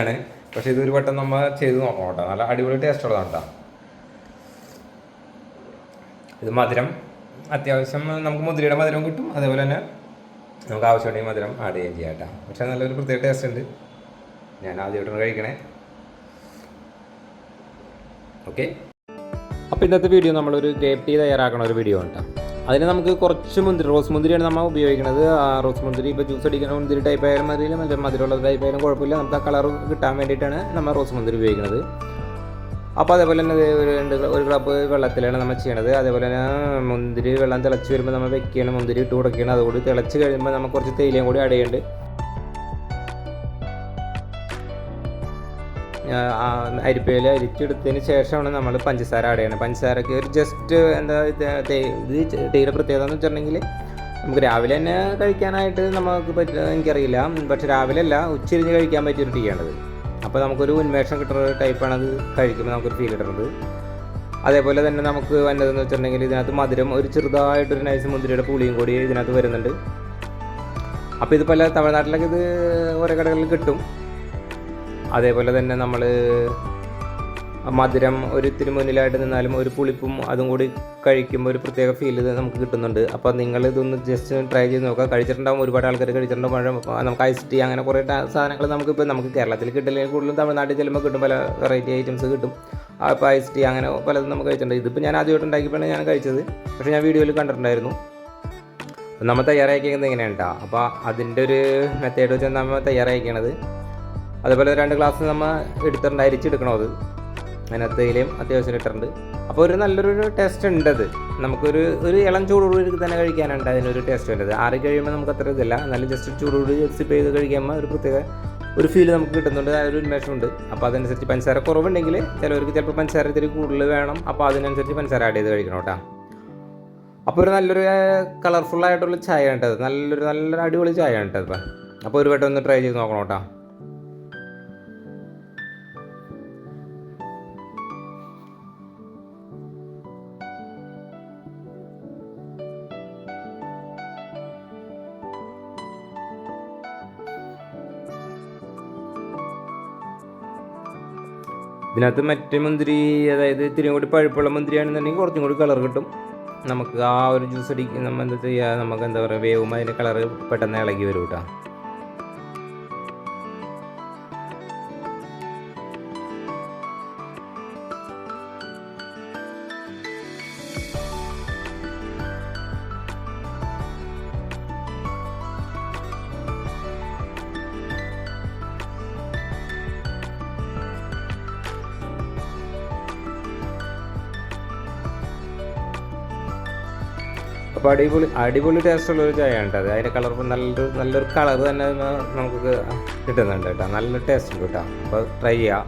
ആണ്. പക്ഷെ ഇതൊരു വട്ടം നമ്മൾ ചെയ്ത് നോക്കണം നല്ല അടിപൊളി ടേസ്റ്റ് ഉള്ളതാണ് കേട്ടോ ഇത് മധുരം. അത്യാവശ്യം നമുക്ക് മുതിരയുടെ മധുരം കിട്ടും. അതേപോലെ തന്നെ നമുക്ക് ആവശ്യമുണ്ടെങ്കിൽ മധുരം ആഡ് ചെയ്യുകയും ചെയ്യാം കേട്ടോ പക്ഷെ നല്ലൊരു പ്രത്യേക ടേസ്റ്റ് ഉണ്ട്. ഞാൻ ആദ്യമായിട്ടാണ് കഴിക്കണേ. ഓക്കെ അപ്പോൾ ഇന്നത്തെ വീഡിയോ നമ്മളൊരു ഗ്രേപ്പ് ടീ തയ്യാറാക്കണ ഒരു വീഡിയോ ഉണ്ട് അതിന് നമുക്ക് കുറച്ച് മുന്തിരി റോസ് മുന്തിരിയാണ് നമ്മൾ ഉപയോഗിക്കുന്നത്. ആ റോസ് മുന്തിരി ഇപ്പോൾ ജ്യൂസ് അടിക്കുന്ന മുന്തിരി ടൈപ്പ് ആയാലും മതി മറ്റേ മധുരമുള്ള ടൈപ്പ് ആയാലും കുഴപ്പമില്ല. നമുക്ക് ആ കളർ കിട്ടാൻ വേണ്ടിയിട്ടാണ് നമ്മൾ റോസ് മുന്തിരി ഉപയോഗിക്കുന്നത്. അപ്പോൾ അതേപോലെ തന്നെ ഒരു രണ്ട് ഒരു കപ്പ് വെള്ളത്തിലാണ് നമ്മൾ ചെയ്യണത്. അതേപോലെ തന്നെ മുന്തിരി വെള്ളം തിളച്ച് വരുമ്പോൾ നമ്മൾ വെക്കുകയാണ്. മുന്തിരി ഇട്ട് കൊടുക്കുകയാണ്. അതുകൂടി തിളച്ച് കഴിയുമ്പോൾ നമുക്ക് കുറച്ച് തേയിലയും കൂടി ചെയ്യുന്നുണ്ട് അരിപ്പയിൽ അരിച്ചെടുത്തതിന് ശേഷമാണ് നമ്മൾ പഞ്ചസാര ആഡ് ചെയ്യണത് പഞ്ചസാരക്ക് ഒരു ജസ്റ്റ് എന്താ ഇത് ടീയുടെ പ്രത്യേകത എന്ന് വെച്ചിട്ടുണ്ടെങ്കിൽ നമുക്ക് രാവിലെ തന്നെ കഴിക്കാനായിട്ട് നമുക്ക് പറ്റുന്ന എനിക്കറിയില്ല. പക്ഷെ രാവിലെ അല്ല ഉച്ചരിഞ്ഞ് കഴിക്കാൻ പറ്റിയൊരു ടീ ആണത്. അപ്പോൾ നമുക്കൊരു ഉന്മേഷം കിട്ടുന്ന ടൈപ്പാണ് അത് കഴിക്കുമ്പോൾ നമുക്കൊരു ഫീൽ കിട്ടുന്നത് അതേപോലെ തന്നെ നമുക്ക് വന്നതെന്ന് വെച്ചിട്ടുണ്ടെങ്കിൽ ഇതിനകത്ത് മധുരം ഒരു ചെറുതായിട്ടൊരു നൈസ് മുന്തിരിയുടെ പുളിയും കൂടി ഇതിനകത്ത് വരുന്നുണ്ട്. അപ്പോൾ ഇത് പല തമിഴ്നാട്ടിലൊക്കെ ഇത് ഓരോ കടകളിൽ കിട്ടും. അതേപോലെ തന്നെ നമ്മൾ മധുരം ഒരിത്തിരി മുന്നിലായിട്ട് നിന്നാലും ഒരു പുളിപ്പും അതും കൂടി കഴിക്കുമ്പോൾ ഒരു പ്രത്യേക ഫീൽ നമുക്ക് കിട്ടുന്നുണ്ട്. അപ്പോൾ നിങ്ങൾ ഇതൊന്ന് ജസ്റ്റ് ട്രൈ ചെയ്ത് നോക്കുക. കഴിച്ചിട്ടുണ്ടാകും ഒരുപാട് ആൾക്കാർ കഴിച്ചിട്ടുണ്ടാകും നമുക്ക് ഐസ് ടീ അങ്ങനെ കുറേ സാധനങ്ങൾ നമുക്കിപ്പോൾ നമുക്ക് കേരളത്തിൽ കിട്ടില്ലെങ്കിൽ കൂടുതലും തമിഴ്നാട്ടിൽ ചെല്ലുമ്പോൾ കിട്ടും. പല വെറൈറ്റി ഐറ്റംസ് കിട്ടും. അപ്പോൾ ഐസ് ടീ അങ്ങനെ പലതും നമുക്ക് കഴിച്ചിട്ടുണ്ട്. ഇതിപ്പോൾ ഞാൻ ആദ്യമായിട്ട് ഉണ്ടാക്കിയപ്പോഴാണ് ഞാൻ കഴിച്ചത്. പക്ഷേ ഞാൻ വീഡിയോയിൽ കണ്ടിട്ടുണ്ടായിരുന്നു. നമ്മൾ തയ്യാറാക്കിയിരിക്കുന്നത് ഇങ്ങനെയാണ് കേട്ടോ അപ്പോൾ അതിന്റെ ഒരു മെത്തേഡ് വെച്ചാണ് നമ്മൾ തയ്യാറാക്കിയത് അതുപോലെ രണ്ട് ഗ്ലാസ് നമ്മൾ എടുത്തിട്ടുണ്ട് അരിച്ചെടുക്കണം അത്? അതിനകത്ത് തേയിലയും അത്യാവശ്യം ഇട്ടിട്ടുണ്ട്. അപ്പോൾ ഒരു നല്ലൊരു ടേസ്റ്റ് ഉണ്ട് അത്. നമുക്കൊരു ഒരു ഇളം ചൂടോടുകൂടി തന്നെ കഴിക്കാനുണ്ട് അതിനൊരു ടേസ്റ്റ് ഉണ്ട് ആറി കഴിയുമ്പോൾ നമുക്ക് അത്ര ഇതില്ല. എന്നാലും ജസ്റ്റ് ചൂടോട് സിപ്പ് ചെയ്ത് കഴിക്കുമ്പോൾ ഒരു പ്രത്യേക ഒരു ഫീൽ നമുക്ക് കിട്ടുന്നുണ്ട് ആ ഒരു ഉന്മേഷമുണ്ട്. അപ്പോൾ അതനുസരിച്ച് പഞ്ചസാര കുറവുണ്ടെങ്കിൽ ചിലവർക്ക് ചിലപ്പോൾ പഞ്ചസാര ഇത്തിരി കൂടുതൽ വേണം. അപ്പോൾ അതിനനുസരിച്ച് പഞ്ചസാര ആഡ് ചെയ്ത് കഴിക്കണം കേട്ടോ. അപ്പോൾ ഒരു നല്ലൊരു കളർഫുള്ളായിട്ടുള്ള ചായ ഉണ്ടത് നല്ലൊരു നല്ലൊരു അടിപൊളി ചായ ഉണ്ടത് അപ്പോൾ ഒരു വട്ടം ഒന്ന് ട്രൈ ചെയ്ത് നോക്കണം കേട്ടോ. ഇതിനകത്ത് മറ്റേ മുന്തിരി അതായത് ഇത്തിരി കൂടി പഴുപ്പുള്ള മുന്തിരിയാണെന്നുണ്ടെങ്കിൽ കുറച്ചും കൂടി കളർ കിട്ടും. നമുക്ക് ആ ഒരു ജ്യൂസ് അടിക്കുന്ന നമ്മൾ എന്താ ചെയ്യുക നമുക്ക് എന്താ പറയുക വേവുമ്പോൾ അതിന്റെ കളർ പെട്ടെന്ന് ഇളകി വരും കേട്ടോ അപ്പോൾ അടിപൊളി അടിപൊളി ടേസ്റ്റുള്ള ഒരു ചായ ഉണ്ട് അത്. അതിന്റെ കളർ നല്ലൊരു നല്ലൊരു കളർ തന്നെ നമുക്ക് കിട്ടുന്നുണ്ട് കേട്ടോ നല്ല ടേസ്റ്റ് കേട്ടോ അപ്പോൾ ട്രൈ ചെയ്യാം.